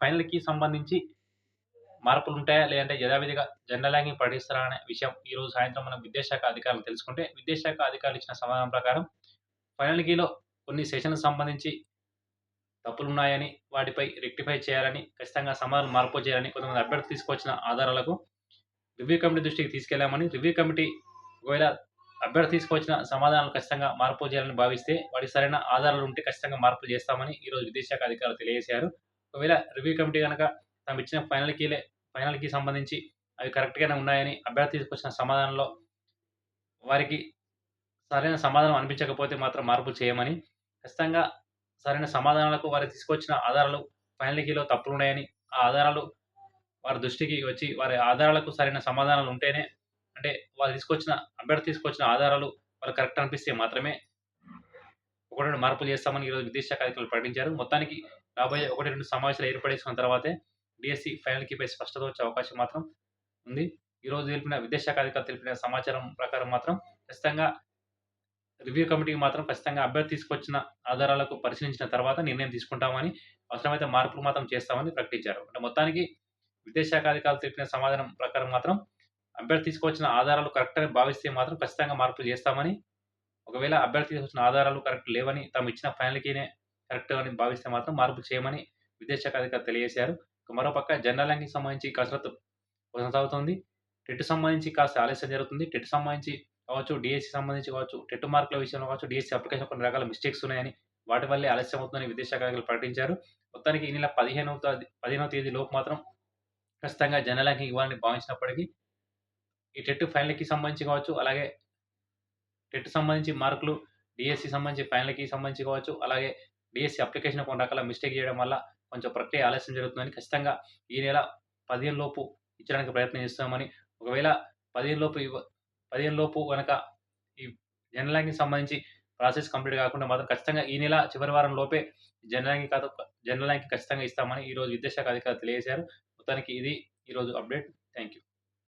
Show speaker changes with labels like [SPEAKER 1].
[SPEAKER 1] ఫైనల్‌కి సంబంధించి మార్పులుంటాయా? లేదంటే యథావిధిగా జనరల్ ర్యాంకింగ్ ప్రకటిస్తారా? అనే విషయం ఈరోజు సాయంత్రం మనం విద్యాశాఖ అధికారులు తెలుసుకుంటే, విద్యాశాఖ అధికారులు ఇచ్చిన సమాధానం ప్రకారం ఫైనల్ కీలో కొన్ని సెషన్లకు సంబంధించి తప్పులున్నాయని, వాటిపై రెక్టిఫై చేయాలని, ఖచ్చితంగా సమాధానం మార్పు చేయాలని కొంతమంది అభ్యర్థులు తీసుకొచ్చిన ఆధారాలకు రివ్యూ కమిటీ దృష్టికి తీసుకెళ్ళామని, రివ్యూ కమిటీ ఒకవేళ అభ్యర్థి తీసుకొచ్చిన సమాధానాలు ఖచ్చితంగా మార్పు చేయాలని భావిస్తే, వాటికి సరైన ఆధారాలు ఉంటే ఖచ్చితంగా మార్పులు చేస్తామని ఈరోజు విద్యాశాఖ అధికారులు తెలియజేశారు. ఒకవేళ రివ్యూ కమిటీ గనక తమ ఇచ్చిన ఫైనల్ కీలే ఫైనల్ కీ సంబంధించి అవి కరెక్ట్‌గానే ఉన్నాయని అభ్యర్థి తీసుకొచ్చిన సమాధానంలో వారికి సరైన సమాధానం అనిపించకపోతే మాత్రం మార్పులు చేయమని, ఖచ్చితంగా సరైన సమాధానాలకు వారు తీసుకొచ్చిన ఆధారాలు ఫైనల్ కీలో తప్పులున్నాయని, ఆ ఆధారాలు వారి దృష్టికి వచ్చి వారి ఆధారాలకు సరైన సమాధానాలు ఉంటేనే అంటే వారు తీసుకొచ్చిన అభ్యర్థి తీసుకొచ్చిన ఆధారాలు వాళ్ళకి కరెక్ట్ అనిపిస్తే మాత్రమే ఒకటి రెండు మార్పులు చేస్తామని ఈరోజు విదేశాఖ అధికారులు ప్రకటించారు. మొత్తానికి రాబోయే ఒకటి రెండు సమావేశాలు ఏర్పడేసుకున్న తర్వాతే డిఎస్సి ఫైనల్ కీపై స్పష్టత వచ్చే అవకాశం మాత్రం ఉంది. ఈరోజు తెలిపిన విదేశాఖ అధికారులు తెలిపిన సమాచారం ప్రకారం మాత్రం ఖచ్చితంగా రివ్యూ కమిటీకి మాత్రం ఖచ్చితంగా అభ్యర్థి తీసుకొచ్చిన ఆధారాలకు పరిశీలించిన తర్వాత నిర్ణయం తీసుకుంటామని, అవసరమైతే మార్పులు మాత్రం చేస్తామని ప్రకటించారు. అంటే మొత్తానికి విదేశాఖ అధికారులు తెలిపిన సమాధానం ప్రకారం మాత్రం అభ్యర్థి తీసుకొచ్చిన ఆధారాలు కరెక్ట్ అని భావిస్తే మాత్రం ఖచ్చితంగా మార్పులు చేస్తామని, ఒకవేళ అభ్యర్థి వచ్చిన ఆధారాలు కరెక్ట్ లేవని తాము ఇచ్చిన ఫైనల్కినే కరెక్ట్ అని భావిస్తే మాత్రం మార్పులు చేయమని విదేశాఖ అధికారులు తెలియజేశారు. మరోపక్క జనరల్ ర్యాంకింగ్‌కి సంబంధించి కసరత్తు కొనసాగుతుంది టెట్ సంబంధించి కాస్త ఆలస్యం జరుగుతుంది. టెట్ సంబంధించి కావచ్చు, డిఎస్సి సంబంధించి కావచ్చు, టెట్ మార్కుల విషయంలో కావచ్చు, డిఎస్సి అప్లికేషన్ కొన్ని రకాల మిస్టేక్స్ ఉన్నాయని, వాటి వల్లే ఆలస్యం అవుతుందని విదేశాఖ అధికారులు ప్రకటించారు. మొత్తానికి ఈ నెల పదిహేనవ తాది పదిహేనవ తేదీ లోపు మాత్రం ఖచ్చితంగా జనరల్ ర్యాంకింగ్ ఇవ్వాలని భావించినప్పటికీ, ఈ టెట్ ఫైనల్‌కి సంబంధించి కావచ్చు, అలాగే టెట్ సంబంధించి మార్కులు, డిఎస్సి సంబంధించి ఫైనల్‌కి సంబంధించి కావచ్చు, అలాగే డిఎస్సి అప్లికేషన్ కొన్ని రకాల మిస్టేక్ చేయడం వల్ల కొంచెం ప్రక్రియ ఆలస్యం జరుగుతుందని ఖచ్చితంగా ఈ నెల 15 లోపు ఇచ్చడానికి ప్రయత్నం చేస్తామని, ఒకవేళ 15 లోపు ఇవ్వ 15 లోపు కనుక ఈ జనరల్ సంబంధించి ప్రాసెస్ కంప్లీట్ కాకుండా మాత్రం ఖచ్చితంగా ఈ నెల చివరి వారం లోపే జనరల్ ర్యాంకింగ్ కాదు జనరల్ ర్యాంకింగ్ ఖచ్చితంగా ఇస్తామని ఈరోజు విద్యాశాఖ అధికారులు తెలియజేశారు. మొత్తానికి ఇది ఈరోజు అప్డేట్. Thank you.